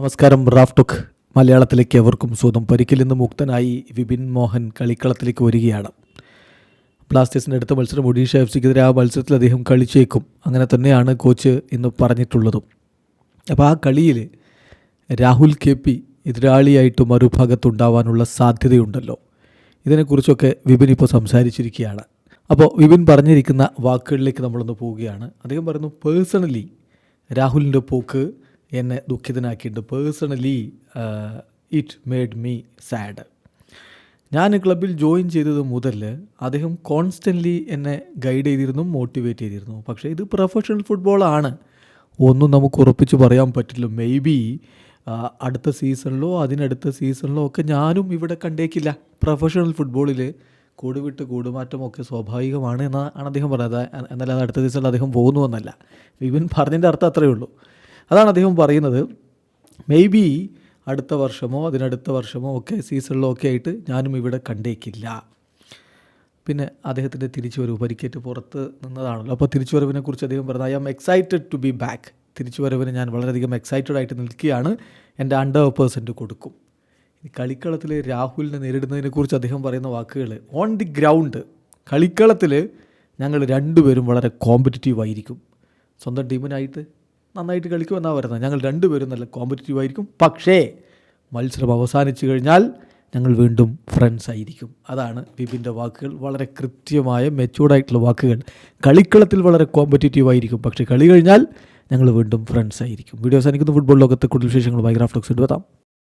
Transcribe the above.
നമസ്കാരം റാഫ്ടുക്ക് മലയാളത്തിലേക്ക് അവർക്കും സ്വന്തം പരിക്കിൽ നിന്ന് മുക്തനായി വിപിൻ മോഹൻ കളിക്കളത്തിലേക്ക് വരികയാണ്. ബ്ലാസ്റ്റേഴ്സിന്റെ അടുത്ത മത്സരം ഒഡീഷ എഫ് സിക്കെതിരെ ആ മത്സരത്തിൽ അദ്ദേഹം കളിച്ചേക്കും. അങ്ങനെ തന്നെയാണ് കോച്ച് ഇന്ന് പറഞ്ഞിട്ടുള്ളതും. അപ്പോൾ ആ കളിയിൽ രാഹുൽ കെ പി എതിരാളിയായിട്ട് മറുഭാഗത്തുണ്ടാവാനുള്ള സാധ്യതയുണ്ടല്ലോ. ഇതിനെക്കുറിച്ചൊക്കെ വിപിൻ ഇപ്പോൾ സംസാരിച്ചിരിക്കുകയാണ്. അപ്പോൾ വിപിൻ പറഞ്ഞിരിക്കുന്ന വാക്കുകളിലേക്ക് നമ്മളൊന്ന് പോവുകയാണ്. അദ്ദേഹം പറയുന്നു പേഴ്സണലി രാഹുലിന്റെ പോക്ക് എന്നെ ദുഃഖിതനാക്കിയിട്ടുണ്ട് personally it made me sad ഞാൻ ക്ലബിൽ ജോയിൻ ചെയ്തത് മുതൽ അദ്ദേഹം കോൺസ്റ്റന്റ്ലി എന്നെ ഗൈഡ് ചെയ്തിരുന്നു മോട്ടിവേറ്റ് ചെയ്തിരുന്നു. പക്ഷേ ഇത് പ്രൊഫഷണൽ ഫുട്ബോളാണ് ഒന്നും നമുക്ക് ഉറപ്പിച്ച് പറയാൻ പറ്റില്ല. മേ ബി അടുത്ത സീസണിലോ അതിനടുത്ത സീസണിലോ ഒക്കെ ഞാനും ഇവിടെ കണ്ടേക്കില്ല. പ്രൊഫഷണൽ ഫുട്ബോളിൽ കൂടുവിട്ട് കൂടുമാറ്റമൊക്കെ സ്വാഭാവികമാണ് എന്നാണ് അദ്ദേഹം പറയുന്നത് എന്നാലും അത് അടുത്ത സീസണിൽ അദ്ദേഹം പോകുന്നു എന്നല്ല. വിപിൻ പറഞ്ഞതിന്റെ അർത്ഥം അത്രയേ ഉള്ളൂ. അതാണ് അദ്ദേഹം പറയുന്നത്. മേ ബി അടുത്ത വർഷമോ അതിനടുത്ത വർഷമോ ഒക്കെ സീസണിലോ ഒക്കെ ആയിട്ട് ഞാനും ഇവിടെ കണ്ടേക്കില്ല. പിന്നെ അദ്ദേഹത്തിന്റെ തിരിച്ചുവരവ് പരിക്കേറ്റ് പുറത്ത് നിന്നതാണല്ലോ. അപ്പോൾ തിരിച്ചുവരവിനെ കുറിച്ച് അദ്ദേഹം പറഞ്ഞത് I am excited to be back തിരിച്ചുവരവിന് ഞാൻ വളരെയധികം എക്സൈറ്റഡ് ആയിട്ട് നിൽക്കുകയാണ്. എന്റെ അണ്ടർ പേഴ്സന്റ് കൊടുക്കും. കളിക്കളത്തിൽ രാഹുലിനെ നേരിടുന്നതിനെക്കുറിച്ച് അദ്ദേഹം പറയുന്ന വാക്കുകൾ ഓൺ ദി ഗ്രൗണ്ട് കളിക്കളത്തിൽ ഞങ്ങൾ രണ്ടുപേരും വളരെ കോമ്പറ്റിറ്റീവ് ആയിരിക്കും. സ്വന്തം ടീമിനായിട്ട് നന്നായിട്ട് കളിക്കുമെന്നാണ് പറയുന്നത്. ഞങ്ങൾ രണ്ടുപേരും നല്ല കോമ്പറ്റീവ് ആയിരിക്കും. പക്ഷേ മത്സരം അവസാനിച്ചു കഴിഞ്ഞാൽ ഞങ്ങൾ വീണ്ടും ഫ്രണ്ട്സ് ആയിരിക്കും. അതാണ് വിപിന്റെ വാക്കുകൾ. വളരെ കൃത്യമായ മെച്ചൂർഡായിട്ടുള്ള വാക്കുകൾ. കളിക്കളത്തിൽ വളരെ കോമ്പറ്റീറ്റീവ് ആയിരിക്കും. പക്ഷേ കളി കഴിഞ്ഞാൽ ഞങ്ങൾ വീണ്ടും ഫ്രണ്ട്സ് ആയിരിക്കും. വീഡിയോ അവസാനിക്കുന്ന. ഫുട്ബോൾ ലോകത്തെ കൂടുതൽ വിശേഷങ്ങളുമായി ഗ്രാഫ്ലോക്സ് എടുത്താം